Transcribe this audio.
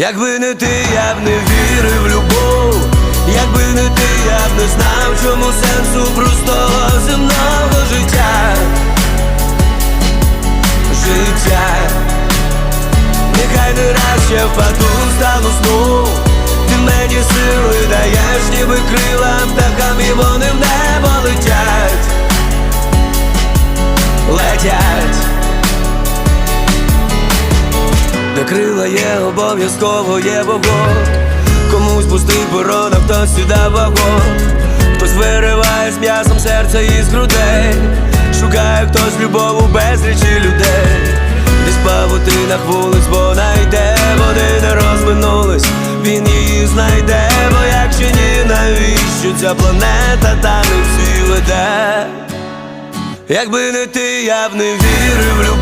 Якби не ти, я б не вірив в любов, якби не ти, я б не знав, чому сенсу простого земного життя. Життя, нехай не раз я впаду, стану сну. Ти мені сили даєш, ніби крила птахам, і вони в небо летять, летять. Крила є, обов'язково є вогонь. Комусь пустий борон, а хтось сюди вагон. Хтось вириває з м'ясом серце із грудей. Шукає хтось любов у безлічі людей. Десь павутинах вулиць вона йде, вони не розминулись, він її знайде, бо якщо ні, навіщо ця планета та не всі веде? Якби не ти, я б не вірив в